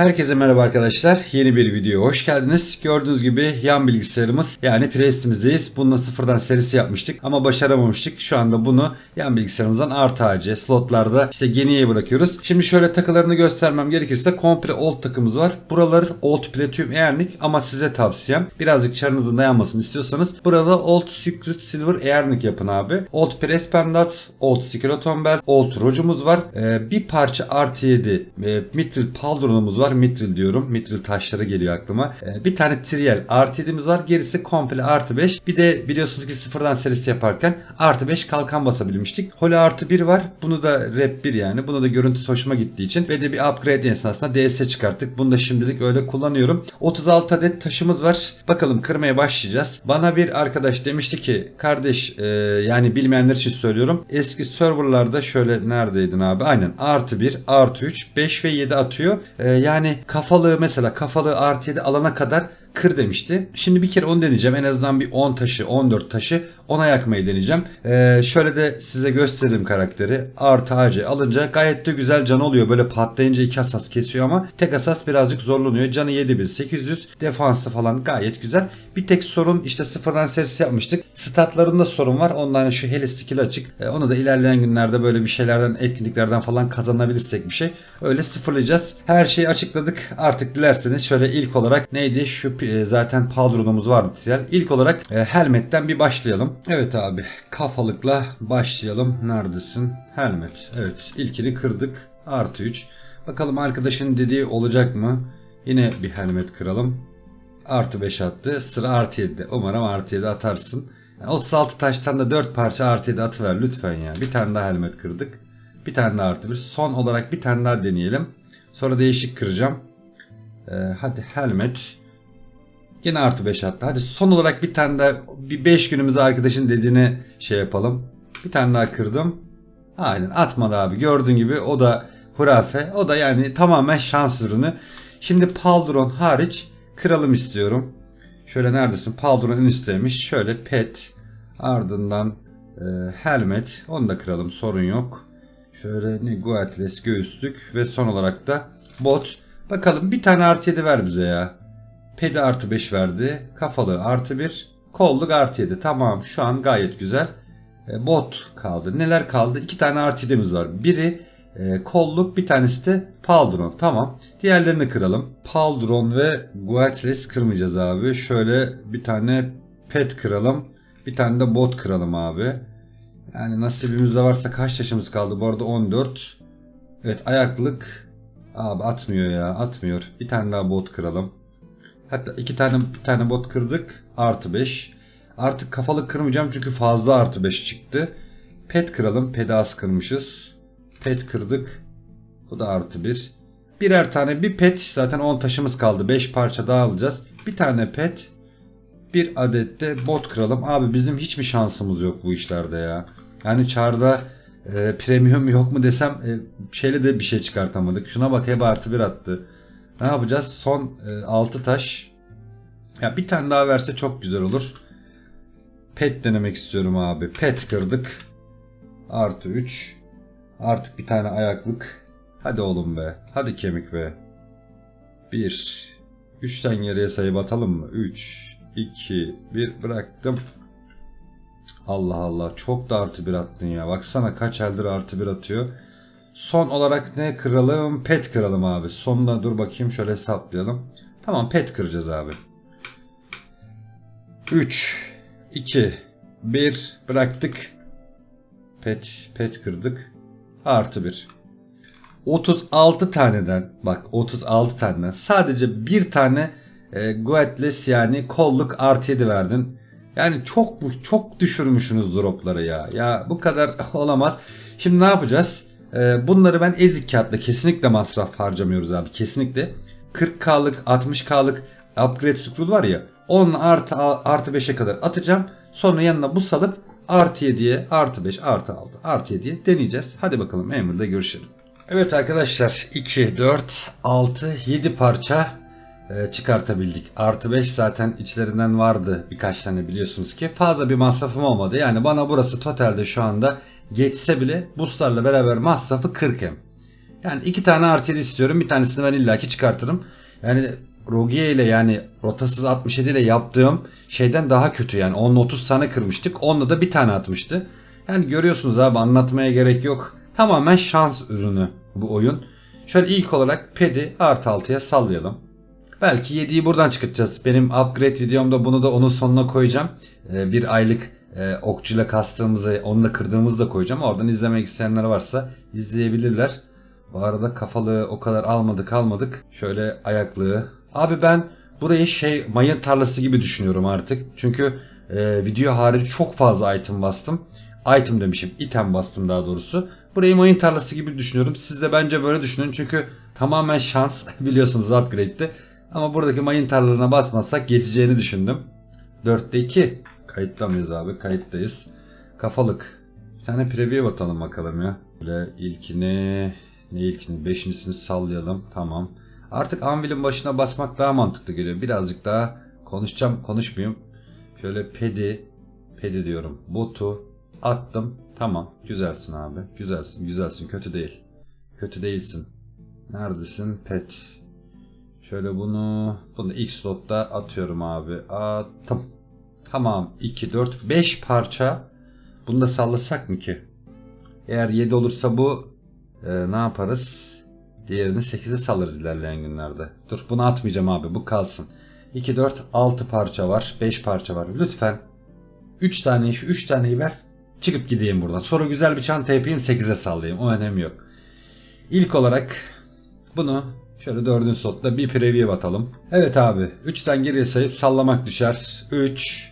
Herkese merhaba arkadaşlar. Yeni bir videoya hoş geldiniz. Gördüğünüz gibi yan bilgisayarımız yani Prestimizdeyiz. Bununla sıfırdan serisi yapmıştık ama başaramamıştık. Şu anda bunu yan bilgisayarımızdan artı AC slotlarda işte geniye bırakıyoruz. Şimdi şöyle takılarını göstermem gerekirse komple old takımız var. Buralar old platinum eğernik ama size tavsiyem birazcık çarınızın dayanmasını istiyorsanız burada old secret silver eğernik yapın abi. Old press pendat, old skeleton belt, old rocumuz var. Ee, bir parça artı 7 e, mitril paldronumuz var. Mitril diyorum. Mitril taşları geliyor aklıma. Ee, bir tane trial artı 7'miz var. Gerisi komple artı 5. Bir de biliyorsunuz ki sıfırdan serisi yaparken artı 5 kalkan basabilmiştik. Holy artı 1 var. Bunu da rep 1 yani. Bunu da görüntüsü hoşuma gittiği için ve de bir upgrade esnasında DS çıkarttık. Bunu da şimdilik öyle kullanıyorum. 36 adet taşımız var. Bakalım kırmaya başlayacağız. Bana bir arkadaş demişti ki kardeş e, yani bilmeyenler için söylüyorum. Eski serverlarda şöyle neredeydin abi? Aynen artı 1, artı 3, 5 ve 7 atıyor. E, yani kafalığı mesela kafalığı artı 7 alana kadar kır demişti. Şimdi bir kere onu deneyeceğim. En azından bir 10 taşı, 14 taşı ona yakmayı deneyeceğim. Ee, şöyle de size göstereyim karakteri. Artı AC alınca gayet de güzel can oluyor. Böyle patlayınca iki asas kesiyor ama tek asas birazcık zorlanıyor. Canı 7800. Defansı falan gayet güzel. Bir tek sorun işte sıfırdan serisi yapmıştık. Statlarında sorun var. Ondan şu heli skill açık. Ee, onu da ilerleyen günlerde böyle bir şeylerden etkinliklerden falan kazanabilirsek bir şey. Öyle sıfırlayacağız. Her şeyi açıkladık. Artık dilerseniz şöyle ilk olarak neydi? Şu e, zaten Paldron'umuz vardı trial. İlk olarak e, Helmet'ten bir başlayalım. Evet abi kafalıkla başlayalım. Neredesin? Helmet. Evet ilkini kırdık. Artı 3. Bakalım arkadaşın dediği olacak mı? Yine bir helmet kıralım. Artı 5 attı. Sıra artı 7'de. Umarım artı 7 atarsın. Yani 36 taştan da 4 parça artı 7 atıver lütfen ya. Bir tane daha helmet kırdık. Bir tane daha artı 1. Son olarak bir tane daha deneyelim. Sonra değişik kıracağım. Ee, hadi helmet. Yine artı 5 attı. Hadi son olarak bir tane daha bir 5 günümüzü arkadaşın dediğini şey yapalım. Bir tane daha kırdım. Aynen atmadı abi. Gördüğün gibi o da hurafe. O da yani tamamen şans ürünü. Şimdi Paldron hariç kıralım istiyorum. Şöyle neredesin? Paldron en üstteymiş. Şöyle pet. Ardından e, helmet. Onu da kıralım. Sorun yok. Şöyle ne Guatles göğüslük ve son olarak da bot. Bakalım bir tane artı 7 ver bize ya. Pedi artı 5 verdi. Kafalı artı 1. Kolluk artı 7. Tamam şu an gayet güzel. E, bot kaldı. Neler kaldı? İki tane artı 7'miz var. Biri e, kolluk bir tanesi de Paldron. Tamam. Diğerlerini kıralım. Paldron ve Guatles kırmayacağız abi. Şöyle bir tane pet kıralım. Bir tane de bot kıralım abi. Yani nasibimizde varsa kaç taşımız kaldı? Bu arada 14. Evet ayaklık. Abi atmıyor ya atmıyor. Bir tane daha bot kıralım. Hatta iki tane bir tane bot kırdık. Artı 5. Artık kafalık kırmayacağım çünkü fazla artı 5 çıktı. Pet kıralım. Pedi az kırmışız. Pet kırdık. Bu da artı 1. Birer tane bir pet. Zaten 10 taşımız kaldı. 5 parça daha alacağız. Bir tane pet. Bir adet de bot kıralım. Abi bizim hiç mi şansımız yok bu işlerde ya? Yani çarda e, premium yok mu desem e, şeyle de bir şey çıkartamadık. Şuna bak hep artı 1 attı. Ne yapacağız? Son e, 6 taş. Ya bir tane daha verse çok güzel olur. Pet denemek istiyorum abi. Pet kırdık. Artı 3. Artık bir tane ayaklık. Hadi oğlum be. Hadi kemik be. 1. 3'ten geriye sayıp atalım mı? 3, 2, 1 bıraktım. Allah Allah çok da artı bir attın ya. Baksana kaç eldir artı bir atıyor. Son olarak ne kıralım? Pet kıralım abi. Sonuna dur bakayım şöyle hesaplayalım. Tamam pet kıracağız abi. 3, 2, 1 bıraktık. Pet, pet kırdık. Artı 1. 36 taneden bak 36 taneden sadece bir tane e, Guatles yani kolluk artı 7 verdin. Yani çok çok düşürmüşsünüz dropları ya. Ya bu kadar olamaz. Şimdi ne yapacağız? Ee, bunları ben ezik kağıtla kesinlikle masraf harcamıyoruz abi. Kesinlikle. 40K'lık 60K'lık upgrade scroll var ya. Onun artı artı 5'e kadar atacağım. Sonra yanına bu salıp artı 7'ye artı 5 artı 6 artı 7'ye deneyeceğiz. Hadi bakalım Emir'de görüşelim. Evet arkadaşlar 2, 4, 6, 7 parça e, çıkartabildik. Artı 5 zaten içlerinden vardı birkaç tane biliyorsunuz ki. Fazla bir masrafım olmadı. Yani bana burası totalde şu anda geçse bile boostlarla beraber masrafı 40 hem. Yani iki tane artı 7 istiyorum. Bir tanesini ben illaki çıkartırım. Yani Rogier ile yani rotasız 67 ile yaptığım şeyden daha kötü yani. 10'la 30 tane kırmıştık. 10'la da bir tane atmıştı. Yani görüyorsunuz abi anlatmaya gerek yok. Tamamen şans ürünü bu oyun. Şöyle ilk olarak pedi artı 6'ya sallayalım. Belki 7'yi buradan çıkartacağız. Benim upgrade videomda bunu da onun sonuna koyacağım. Ee, bir aylık e, okçuyla kastığımızı, onunla kırdığımızı da koyacağım. Oradan izlemek isteyenler varsa izleyebilirler. Bu arada kafalığı o kadar almadık almadık. Şöyle ayaklığı. Abi ben burayı şey mayın tarlası gibi düşünüyorum artık. Çünkü e, video harici çok fazla item bastım. Item demişim. item bastım daha doğrusu. Burayı mayın tarlası gibi düşünüyorum. Siz de bence böyle düşünün. Çünkü tamamen şans biliyorsunuz upgrade'de. Ama buradaki mayın tarlalarına basmazsak geçeceğini düşündüm. 4'te 2. Kayıtta mıyız abi? Kayıttayız. Kafalık. Bir tane preview bakalım bakalım ya. Böyle ilkini ne ilkini? Beşincisini sallayalım. Tamam. Artık anvilin başına basmak daha mantıklı geliyor. Birazcık daha konuşacağım konuşmayayım. Şöyle pedi pedi diyorum. Botu attım. Tamam. Güzelsin abi. Güzelsin. Güzelsin. Kötü değil. Kötü değilsin. Neredesin? Pet. Şöyle bunu bunu ilk slotta atıyorum abi. Attım. Tamam. 2 4 5 parça. Bunu da sallasak mı ki? Eğer 7 olursa bu e, ne yaparız? Diğerini 8'e sallarız ilerleyen günlerde. Dur bunu atmayacağım abi. Bu kalsın. 2 4 6 parça var. 5 parça var. Lütfen 3 taneyi şu 3 taneyi ver. Çıkıp gideyim buradan. Sonra güzel bir çanta yapayım 8'e sallayayım. O önemi yok. İlk olarak bunu şöyle dördüncü slotta bir preview atalım. Evet abi 3'ten geriye sayıp sallamak düşer. 3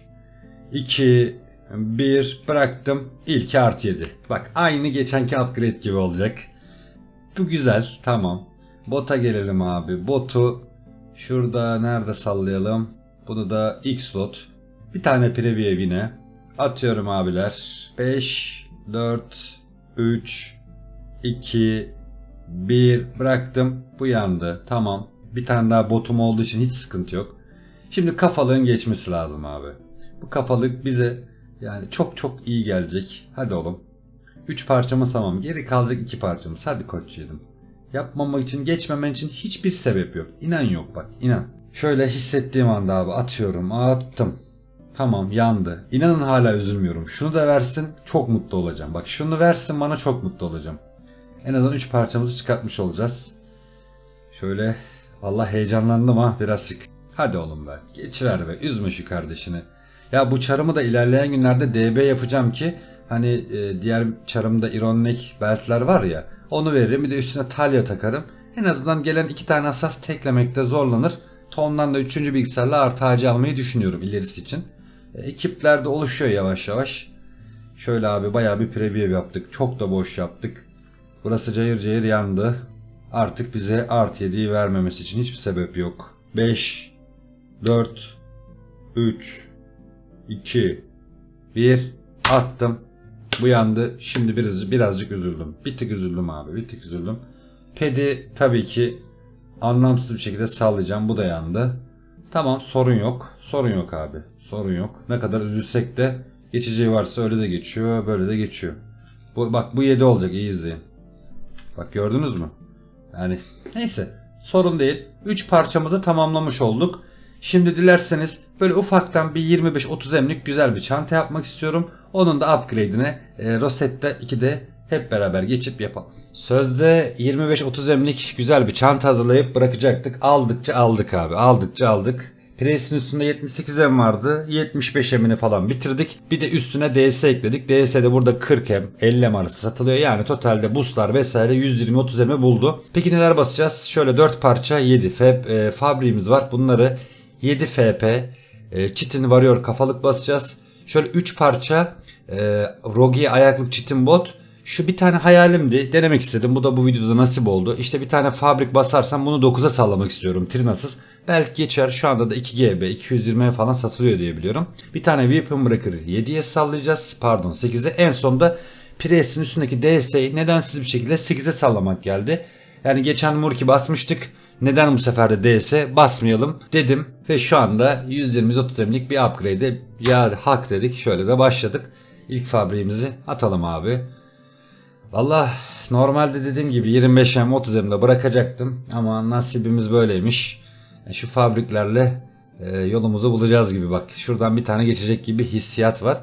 2 1 bıraktım. İlki artı 7. Bak aynı geçenki upgrade gibi olacak. Bu güzel tamam. Bota gelelim abi. Botu şurada nerede sallayalım? Bunu da X slot. Bir tane preview yine. Atıyorum abiler. 5 4 3 2 1 bıraktım. Bu yandı. Tamam. Bir tane daha botum olduğu için hiç sıkıntı yok. Şimdi kafalığın geçmesi lazım abi. Bu kafalık bize yani çok çok iyi gelecek. Hadi oğlum. 3 parçamız tamam. Geri kalacak 2 parçamız. Hadi koç yedim. Yapmamak için, geçmemen için hiçbir sebep yok. İnan yok bak, inan. Şöyle hissettiğim anda abi atıyorum, attım. Tamam yandı. İnanın hala üzülmüyorum. Şunu da versin çok mutlu olacağım. Bak şunu versin bana çok mutlu olacağım. En azından 3 parçamızı çıkartmış olacağız. Şöyle Allah heyecanlandım ha birazcık. Hadi oğlum be geçiver be üzme şu kardeşini. Ya bu çarımı da ilerleyen günlerde DB yapacağım ki hani e, diğer çarımda ironik beltler var ya onu veririm bir de üstüne talya takarım. En azından gelen iki tane asas teklemekte zorlanır. Tondan da üçüncü bilgisayarla artı ağacı almayı düşünüyorum ilerisi için. E, ekipler de oluşuyor yavaş yavaş. Şöyle abi bayağı bir preview yaptık. Çok da boş yaptık. Burası cayır cayır yandı. Artık bize art 7'yi vermemesi için hiçbir sebep yok. 5 4 3 2 1 attım. Bu yandı. Şimdi biraz, birazcık üzüldüm. Bir tık üzüldüm abi. Bir tık üzüldüm. Pedi tabii ki anlamsız bir şekilde sallayacağım. Bu da yandı. Tamam sorun yok. Sorun yok abi. Sorun yok. Ne kadar üzülsek de geçeceği varsa öyle de geçiyor. Böyle de geçiyor. Bu, bak bu 7 olacak. iyi izleyin. Bak gördünüz mü? Yani neyse. Sorun değil. 3 parçamızı tamamlamış olduk. Şimdi dilerseniz böyle ufaktan bir 25-30 emlik güzel bir çanta yapmak istiyorum. Onun da upgrade'ine e, Rosetta 2'de hep beraber geçip yapalım. Sözde 25-30 emlik güzel bir çanta hazırlayıp bırakacaktık. Aldıkça aldık abi. Aldıkça aldık. Presin üstünde 78 em vardı. 75 emini falan bitirdik. Bir de üstüne DS ekledik. DS'de burada 40 em, 50 em arası satılıyor. Yani totalde boostlar vesaire 120-30 emi buldu. Peki neler basacağız? Şöyle 4 parça 7 fab, e, fabriğimiz var. Bunları 7 FP e, çitin varıyor kafalık basacağız. Şöyle 3 parça e, Rogi ayaklık çitin bot. Şu bir tane hayalimdi. Denemek istedim. Bu da bu videoda nasip oldu. İşte bir tane fabrik basarsam bunu 9'a sallamak istiyorum. Trinasız. Belki geçer. Şu anda da 2 GB 220'ye falan satılıyor diye biliyorum. Bir tane Weapon Breaker 7'ye sallayacağız. Pardon 8'e. En sonda Prius'un üstündeki DS'yi nedensiz bir şekilde 8'e sallamak geldi. Yani geçen Murki basmıştık. Neden bu sefer de DS basmayalım dedim. Ve şu anda 120-130 emlik bir upgrade'e ya hak dedik. Şöyle de başladık. İlk fabriğimizi atalım abi. Valla normalde dediğim gibi 25M 30M'de bırakacaktım ama nasibimiz böyleymiş. E, Şu fabriklerle e, yolumuzu bulacağız gibi bak. Şuradan bir tane geçecek gibi hissiyat var.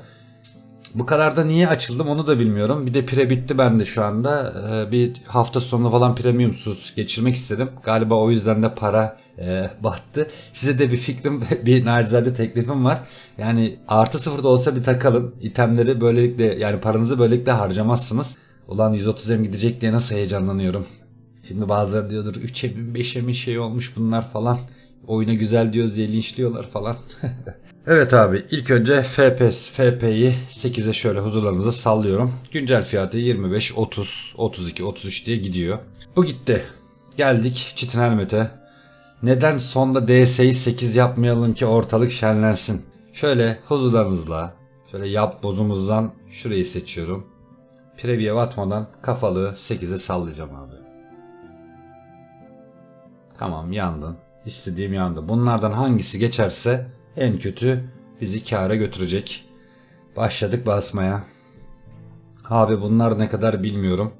Bu kadar da niye açıldım onu da bilmiyorum. Bir de pire bitti bende şu anda. Ee, bir hafta sonu falan premiumsuz geçirmek istedim. Galiba o yüzden de para e, battı. Size de bir fikrim, bir nacizade teklifim var. Yani artı sıfırda olsa bir takalım. İtemleri böylelikle yani paranızı böylelikle harcamazsınız. Ulan 130 M gidecek diye nasıl heyecanlanıyorum. Şimdi bazıları diyordur 3'e mi 5'e mi şey olmuş bunlar falan. Oyuna güzel diyoruz diye linçliyorlar falan. evet abi ilk önce FPS, FP'yi 8'e şöyle huzurlarınıza sallıyorum. Güncel fiyatı 25, 30, 32, 33 diye gidiyor. Bu gitti. Geldik Çitin Helmet'e. Neden sonda DS'yi 8 yapmayalım ki ortalık şenlensin? Şöyle huzurlarınızla şöyle yap bozumuzdan şurayı seçiyorum. Preview atmadan kafalığı 8'e sallayacağım abi. Tamam yandın. İstediğim yandı. Bunlardan hangisi geçerse en kötü bizi kâra götürecek. Başladık basmaya. Abi bunlar ne kadar bilmiyorum.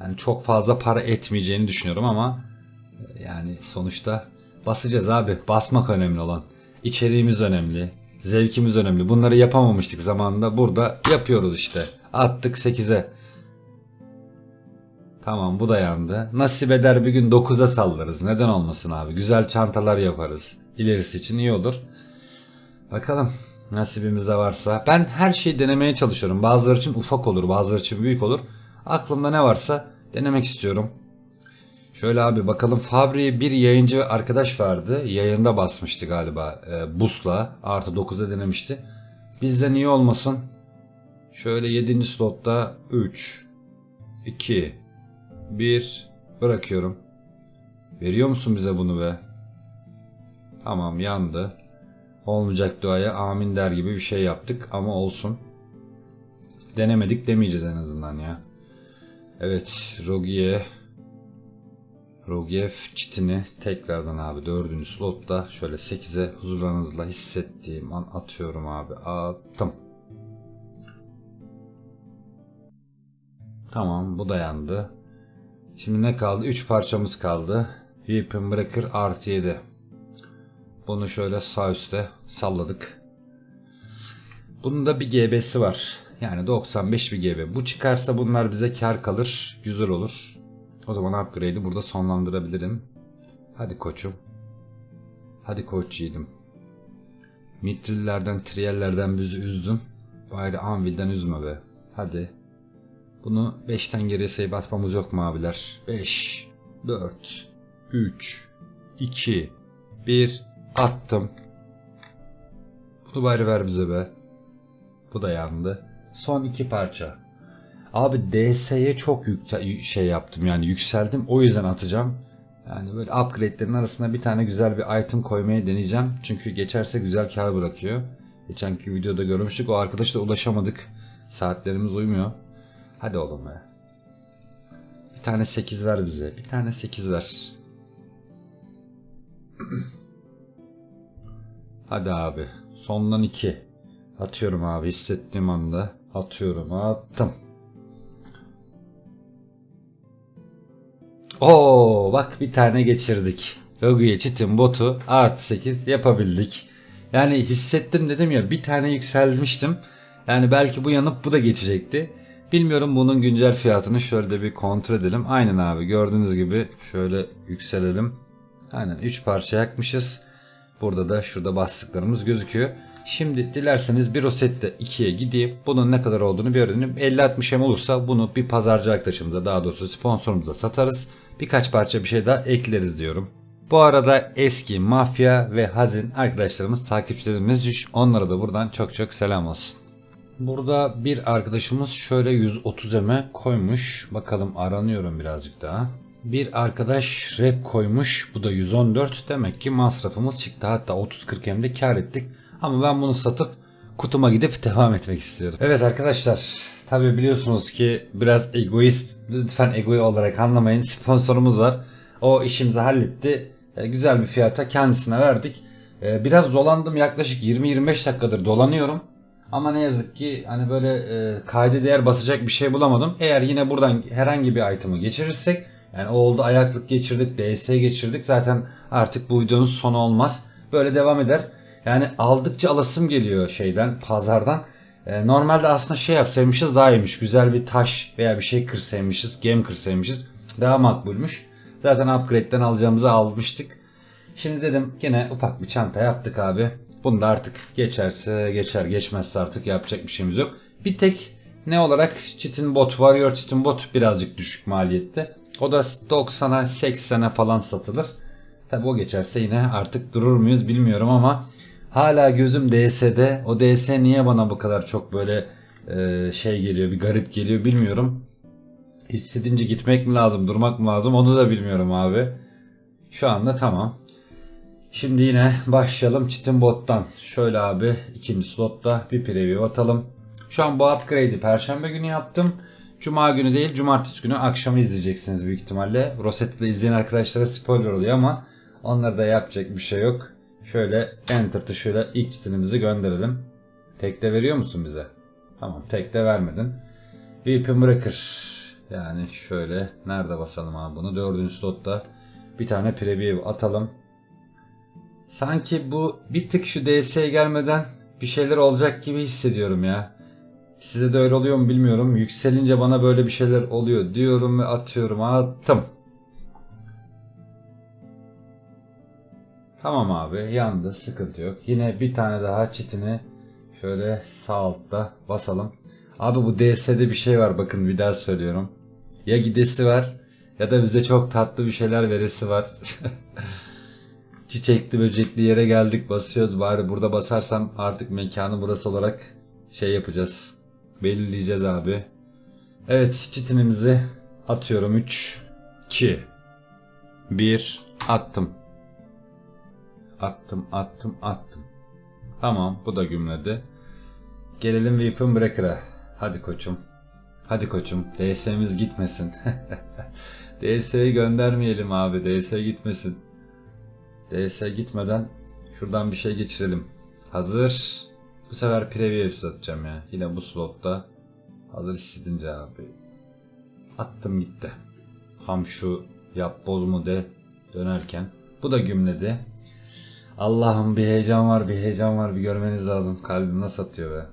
Yani çok fazla para etmeyeceğini düşünüyorum ama yani sonuçta basacağız abi. Basmak önemli olan. İçeriğimiz önemli. Zevkimiz önemli. Bunları yapamamıştık zamanında. Burada yapıyoruz işte. Attık 8'e. Tamam bu da yandı. Nasip eder bir gün 9'a sallarız. Neden olmasın abi? Güzel çantalar yaparız. İlerisi için iyi olur. Bakalım nasibimizde varsa. Ben her şeyi denemeye çalışıyorum. Bazıları için ufak olur, bazıları için büyük olur. Aklımda ne varsa denemek istiyorum. Şöyle abi bakalım Fabri'ye bir yayıncı arkadaş vardı. Yayında basmıştı galiba. E, Bus'la artı 9'a denemişti. Bizden iyi olmasın. Şöyle 7. slotta 3 2 1 bırakıyorum. Veriyor musun bize bunu be? Tamam yandı. Olmayacak duaya amin der gibi bir şey yaptık ama olsun. Denemedik demeyeceğiz en azından ya. Evet Rogi'ye Rogiev çitini tekrardan abi dördüncü slotta şöyle 8'e huzurlarınızla hissettiğim an atıyorum abi. Attım. Tamam bu da yandı. Şimdi ne kaldı? 3 parçamız kaldı. Weapon Breaker artı 7. Bunu şöyle sağ üstte salladık. Bunun da bir GB'si var. Yani 95 bir GB. Bu çıkarsa bunlar bize kar kalır. Güzel olur. O zaman upgrade'i burada sonlandırabilirim. Hadi koçum. Hadi koç yiğidim. Mitrillerden, triyellerden bizi üzdün. Bari Anvil'den üzme be. Hadi. Bunu 5'ten geriye sayıp atmamız yok mu abiler? 5, 4, 3, 2, 1 attım. Bunu bari ver bize be. Bu da yandı. Son iki parça. Abi DS'ye çok yük şey yaptım yani yükseldim o yüzden atacağım. Yani böyle upgrade'lerin arasına bir tane güzel bir item koymayı deneyeceğim. Çünkü geçerse güzel kar bırakıyor. Geçenki videoda görmüştük o arkadaşla ulaşamadık. Saatlerimiz uymuyor. Hadi oğlum be. Bir tane 8 ver bize. Bir tane 8 ver. Hadi abi. Sondan 2. Atıyorum abi hissettiğim anda. Atıyorum attım. Oo bak bir tane geçirdik. Rogue'ye çitin botu artı 8 yapabildik. Yani hissettim dedim ya bir tane yükselmiştim. Yani belki bu yanıp bu da geçecekti. Bilmiyorum bunun güncel fiyatını şöyle bir kontrol edelim. Aynen abi gördüğünüz gibi şöyle yükselelim. Aynen 3 parça yakmışız. Burada da şurada bastıklarımız gözüküyor. Şimdi dilerseniz bir o sette 2'ye gideyim. Bunun ne kadar olduğunu bir öğreneyim. 50-60 M olursa bunu bir pazarcı arkadaşımıza daha doğrusu sponsorumuza satarız. Birkaç parça bir şey daha ekleriz diyorum. Bu arada eski mafya ve hazin arkadaşlarımız takipçilerimiz onlara da buradan çok çok selam olsun. Burada bir arkadaşımız şöyle 130 eme koymuş. Bakalım aranıyorum birazcık daha. Bir arkadaş rep koymuş. Bu da 114. Demek ki masrafımız çıktı. Hatta 30-40 emde kar ettik. Ama ben bunu satıp kutuma gidip devam etmek istiyorum. Evet arkadaşlar. Tabi biliyorsunuz ki biraz egoist. Lütfen egoyu olarak anlamayın. Sponsorumuz var. O işimizi halletti. E, güzel bir fiyata kendisine verdik. E, biraz dolandım yaklaşık 20-25 dakikadır dolanıyorum. Ama ne yazık ki hani böyle e, kayda değer basacak bir şey bulamadım. Eğer yine buradan herhangi bir item'ı geçirirsek yani oldu ayaklık geçirdik, DS geçirdik zaten artık bu videonun sonu olmaz. Böyle devam eder. Yani aldıkça alasım geliyor şeyden, pazardan. E, normalde aslında şey yapsaymışız daha iyiymiş. Güzel bir taş veya bir şey kırsaymışız, gem kırsaymışız. Daha makbulmuş. Zaten upgrade'den alacağımızı almıştık. Şimdi dedim yine ufak bir çanta yaptık abi. Bunu da artık geçerse geçer geçmezse artık yapacak bir şeyimiz yok. Bir tek ne olarak Chitin Bot, Warrior Chitin Bot birazcık düşük maliyette. O da 90'a 80'e falan satılır. Tabi o geçerse yine artık durur muyuz bilmiyorum ama hala gözüm DS'de. O DS niye bana bu kadar çok böyle e, şey geliyor bir garip geliyor bilmiyorum. Hissedince gitmek mi lazım durmak mı lazım onu da bilmiyorum abi. Şu anda tamam. Şimdi yine başlayalım Chitin Bot'tan. Şöyle abi ikinci slotta bir preview atalım. Şu an bu upgrade'i perşembe günü yaptım. Cuma günü değil cumartesi günü akşamı izleyeceksiniz büyük ihtimalle. Rosette'de izleyen arkadaşlara spoiler oluyor ama onları da yapacak bir şey yok. Şöyle enter tuşuyla ilk chitinimizi gönderelim. Tekte veriyor musun bize? Tamam tekte vermedin. Weapon Breaker. Yani şöyle nerede basalım abi bunu? Dördüncü slotta bir tane preview atalım. Sanki bu bir tık şu DS'ye gelmeden bir şeyler olacak gibi hissediyorum ya. Size de öyle oluyor mu bilmiyorum. Yükselince bana böyle bir şeyler oluyor diyorum ve atıyorum. Attım. Tamam abi yandı sıkıntı yok. Yine bir tane daha çitini şöyle sağ altta basalım. Abi bu DS'de bir şey var bakın bir daha söylüyorum. Ya gidesi var ya da bize çok tatlı bir şeyler verisi var. Çiçekli böcekli yere geldik basıyoruz bari burada basarsam artık mekanı burası olarak şey yapacağız. Belirleyeceğiz abi. Evet çitinimizi atıyorum 3 2 1 attım. Attım attım attım. Tamam bu da gümledi. Gelelim Weapon Breaker'a. Hadi koçum. Hadi koçum. DS'miz gitmesin. DS'yi göndermeyelim abi. DS gitmesin. DS gitmeden şuradan bir şey geçirelim. Hazır. Bu sefer preview satacağım ya. Yine bu slotta. Hazır hissedince abi. Attım gitti. Ham şu yap boz mu de dönerken. Bu da gümledi. Allah'ım bir heyecan var bir heyecan var bir görmeniz lazım. Kalbim nasıl atıyor be.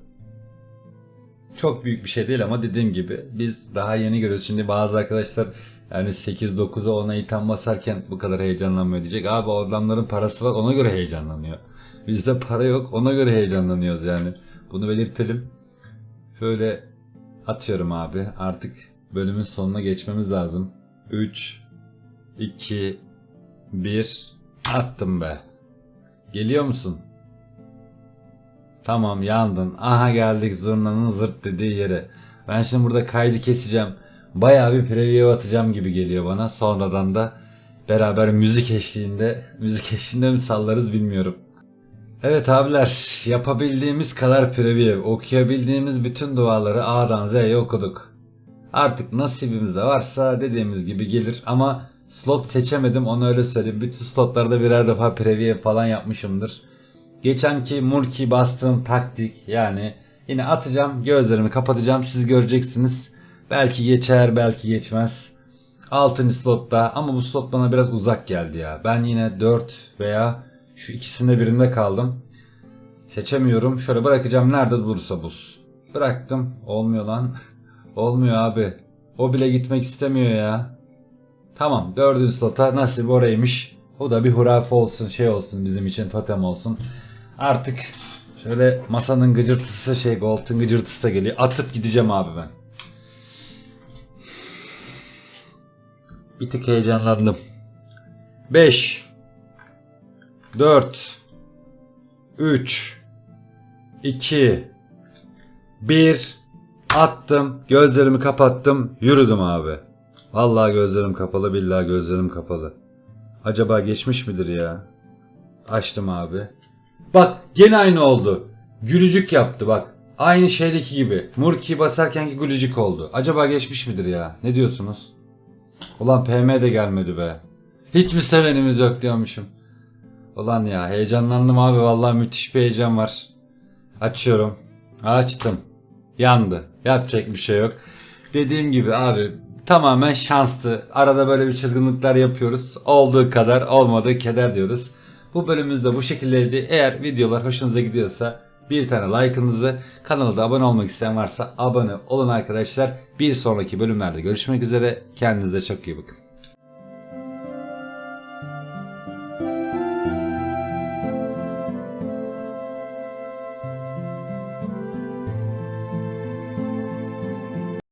Çok büyük bir şey değil ama dediğim gibi biz daha yeni görüyoruz. Şimdi bazı arkadaşlar yani 8-9'a ona item basarken bu kadar heyecanlanmıyor diyecek. Abi o adamların parası var ona göre heyecanlanıyor. Bizde para yok ona göre heyecanlanıyoruz yani. Bunu belirtelim. Şöyle atıyorum abi. Artık bölümün sonuna geçmemiz lazım. 3 2 1 attım be. Geliyor musun? Tamam yandın. Aha geldik zurnanın zırt dediği yere. Ben şimdi burada kaydı keseceğim. Bayağı bir preview atacağım gibi geliyor bana. Sonradan da beraber müzik eşliğinde, müzik eşliğinde mi sallarız bilmiyorum. Evet abiler, yapabildiğimiz kadar preview, okuyabildiğimiz bütün duaları A'dan Z'ye okuduk. Artık nasibimiz de varsa dediğimiz gibi gelir ama slot seçemedim onu öyle söyleyeyim. Bütün slotlarda birer defa preview falan yapmışımdır. Geçenki Murki bastığım taktik yani yine atacağım gözlerimi kapatacağım siz göreceksiniz. Belki geçer belki geçmez. 6. slotta ama bu slot bana biraz uzak geldi ya. Ben yine 4 veya şu ikisinde birinde kaldım. Seçemiyorum. Şöyle bırakacağım nerede bulursa buz. Bıraktım. Olmuyor lan. Olmuyor abi. O bile gitmek istemiyor ya. Tamam dördüncü slota nasip oraymış. O da bir hurafe olsun şey olsun bizim için totem olsun. Artık şöyle masanın gıcırtısı şey Gold'un gıcırtısı da geliyor. Atıp gideceğim abi ben. Bir tık heyecanlandım. 5 4 3 2 1 Attım. Gözlerimi kapattım. Yürüdüm abi. Vallahi gözlerim kapalı, billahi gözlerim kapalı. Acaba geçmiş midir ya? Açtım abi. Bak gene aynı oldu. Gülücük yaptı bak. Aynı şeydeki gibi. Murki basarkenki gülücük oldu. Acaba geçmiş midir ya? Ne diyorsunuz? Ulan PM de gelmedi be. Hiç mi sevenimiz yok diyormuşum. Ulan ya heyecanlandım abi vallahi müthiş bir heyecan var. Açıyorum. Açtım. Yandı. Yapacak bir şey yok. Dediğim gibi abi tamamen şanslı. Arada böyle bir çılgınlıklar yapıyoruz. Olduğu kadar olmadığı keder diyoruz. Bu bölümümüz de bu şekildeydi. Eğer videolar hoşunuza gidiyorsa bir tane like'ınızı kanala da abone olmak isteyen varsa abone olun arkadaşlar. Bir sonraki bölümlerde görüşmek üzere. Kendinize çok iyi bakın.